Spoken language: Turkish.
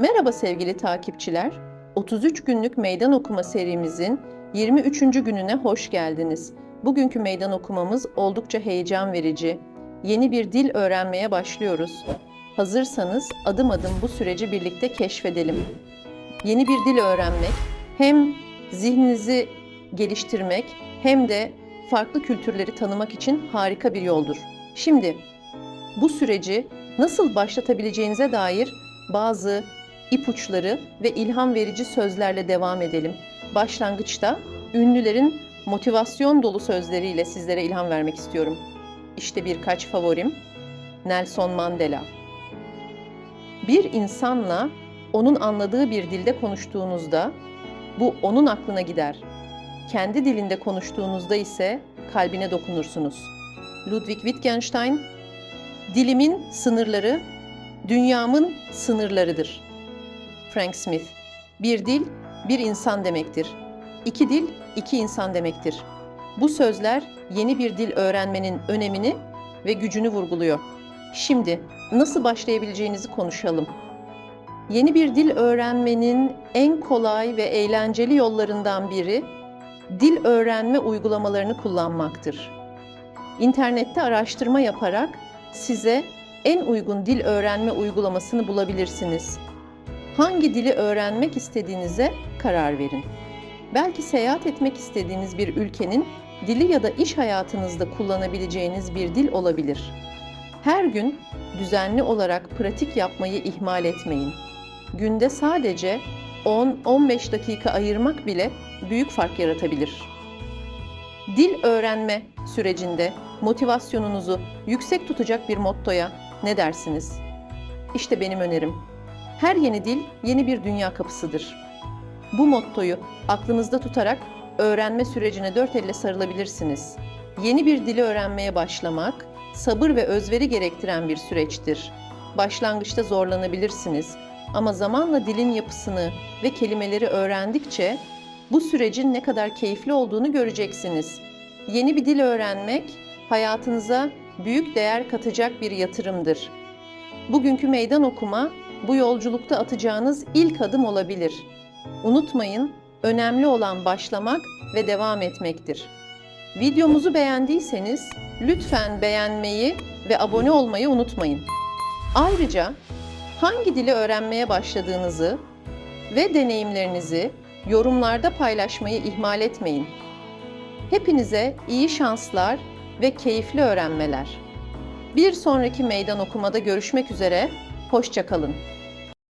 Merhaba sevgili takipçiler. 33 günlük meydan okuma serimizin 23. gününe hoş geldiniz. Bugünkü meydan okumamız oldukça heyecan verici. Yeni bir dil öğrenmeye başlıyoruz. Hazırsanız adım adım bu süreci birlikte keşfedelim. Yeni bir dil öğrenmek hem zihninizi geliştirmek hem de farklı kültürleri tanımak için harika bir yoldur. Şimdi bu süreci nasıl başlatabileceğinize dair bazı ipuçları ve ilham verici sözlerle devam edelim. Başlangıçta ünlülerin motivasyon dolu sözleriyle sizlere ilham vermek istiyorum. İşte birkaç favorim. Nelson Mandela. Bir insanla onun anladığı bir dilde konuştuğunuzda bu onun aklına gider. Kendi dilinde konuştuğunuzda ise kalbine dokunursunuz. Ludwig Wittgenstein, dilimin sınırları dünyamın sınırlarıdır. Frank Smith, bir dil bir insan demektir. İki dil iki insan demektir. Bu sözler yeni bir dil öğrenmenin önemini ve gücünü vurguluyor. Şimdi nasıl başlayabileceğinizi konuşalım. Yeni bir dil öğrenmenin en kolay ve eğlenceli yollarından biri dil öğrenme uygulamalarını kullanmaktır. İnternette araştırma yaparak size en uygun dil öğrenme uygulamasını bulabilirsiniz. Hangi dili öğrenmek istediğinize karar verin. Belki seyahat etmek istediğiniz bir ülkenin dili ya da iş hayatınızda kullanabileceğiniz bir dil olabilir. Her gün düzenli olarak pratik yapmayı ihmal etmeyin. Günde sadece 10-15 dakika ayırmak bile büyük fark yaratabilir. Dil öğrenme sürecinde motivasyonunuzu yüksek tutacak bir mottoya ne dersiniz? İşte benim önerim. Her yeni dil yeni bir dünya kapısıdır. Bu mottoyu aklınızda tutarak öğrenme sürecine dört elle sarılabilirsiniz. Yeni bir dili öğrenmeye başlamak sabır ve özveri gerektiren bir süreçtir. Başlangıçta zorlanabilirsiniz ama zamanla dilin yapısını ve kelimeleri öğrendikçe bu sürecin ne kadar keyifli olduğunu göreceksiniz. Yeni bir dil öğrenmek hayatınıza büyük değer katacak bir yatırımdır. Bugünkü meydan okuma bu yolculukta atacağınız ilk adım olabilir. Unutmayın, önemli olan başlamak ve devam etmektir. Videomuzu beğendiyseniz lütfen beğenmeyi ve abone olmayı unutmayın. Ayrıca hangi dili öğrenmeye başladığınızı ve deneyimlerinizi yorumlarda paylaşmayı ihmal etmeyin. Hepinize iyi şanslar ve keyifli öğrenmeler. Bir sonraki meydan okumada görüşmek üzere, hoşçakalın.